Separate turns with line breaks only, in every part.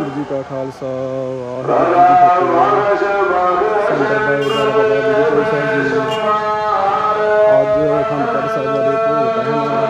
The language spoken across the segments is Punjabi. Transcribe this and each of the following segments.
ਵਾਹਿਗੁਰੂ ਜੀ ਕਾ ਖਾਲਸਾ, ਵਾਹਿਗੁਰੂ ਜੀ ਕੀ ਫਤਿਹ। ਸੰਤ ਬਾਈ ਬਾਬਾ ਗੁਰੂ ਸਾਹਿਬ ਜੀ ਅੱਜ ਅਖੰਡ ਪਾਠ ਸਾਹਿਬ ਦੇ ਭੋਗ ਹਨ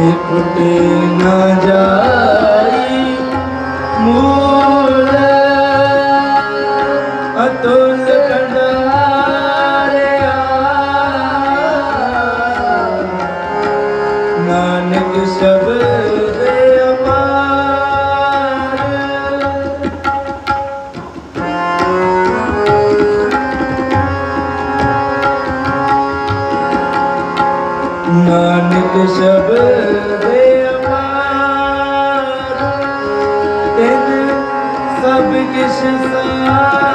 ਪੁੱਟੇ ਨਾ ਜਾਈ ਮੂਲ ਅਤੁਲ ਕੰਡਾਰਿਆ ਨਾਨਕ ਸ਼ਬਦ ਨਾਨਕ ਸ਼ਬਦ ਅਮਾਰ।